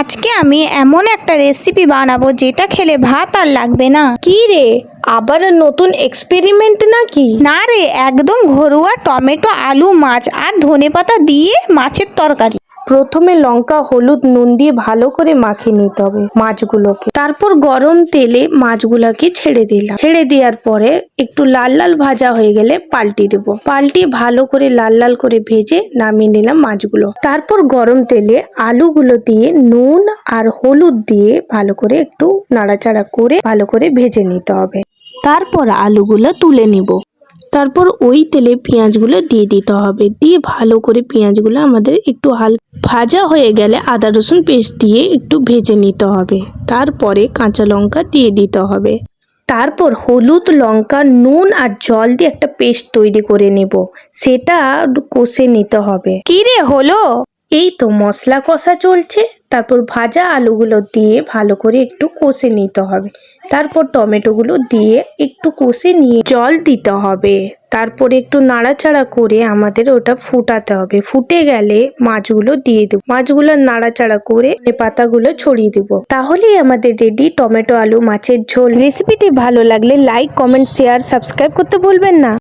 আজকে আমি এমন একটা রেসিপি বানাবো যেটা খেলে ভাত আর লাগবে না। কি রে? আবার নতুন এক্সপেরিমেন্ট নাকি? না রে একদম ঘরোয়া টমেটো আলু মাছ আর ধনে পাতা দিয়ে মাছের তরকারি। প্রথমে লঙ্কা, হলুদ, নুন দিয়ে ভালো করে মাখিয়ে নিতে হবে মাছগুলোকে। তারপর গরম তেলে মাছগুলোকে ছেড়ে দিলাম। ছেড়ে দেওয়ার পরে একটু লাল লাল ভাজা হয়ে গেলে পাল্টি দেবো। পাল্টি ভালো করে লাল লাল করে ভেজে নামিয়ে নিলাম মাছগুলো। তারপর গরম তেলে আলুগুলো দিয়ে নুন আর হলুদ দিয়ে ভালো করে একটু নাড়াচাড়া করে ভালো করে ভেজে নিতে হবে। তারপর আলুগুলো তুলে নিব। তারপর ওই তেলে পেঁয়াজগুলো দিয়ে দিতে হবে। দিয়ে ভালো করে পেঁয়াজগুলো আমাদের একটু হাল, ভাজা হয়ে গেলে আদা, রসুন পেস্ট দিয়ে একটু ভেজে নিতে হবে। তারপরে কাঁচা লঙ্কা দিয়ে দিতে হবে। তারপর হলুদ লঙ্কা, নুন আর জল দিয়ে একটা পেস্ট তৈরি করে নেব। সেটা কষে নিতে হবে। কি রে হলো? এই তো মশলা কষা চলছে। তারপর ভাজা আলুগুলো দিয়ে ভালো করে একটু কষে নিতে হবে। তারপর টমেটোগুলো দিয়ে একটু কষে নিয়ে জল দিতে হবে। তারপরে একটু নাড়াচাড়া করে আমাদের ওটা ফুটাতে হবে। ফুটে গেলে মাছগুলো দিয়ে দেবো। মাছগুলো নাড়াচাড়া করে পাতাগুলো ছড়িয়ে দেবো। তাহলেই আমাদের রেডি টমেটো আলু মাছের ঝোল। রেসিপিটি ভালো লাগলে লাইক, কমেন্ট, শেয়ার, সাবস্ক্রাইব করতে ভুলবেন না।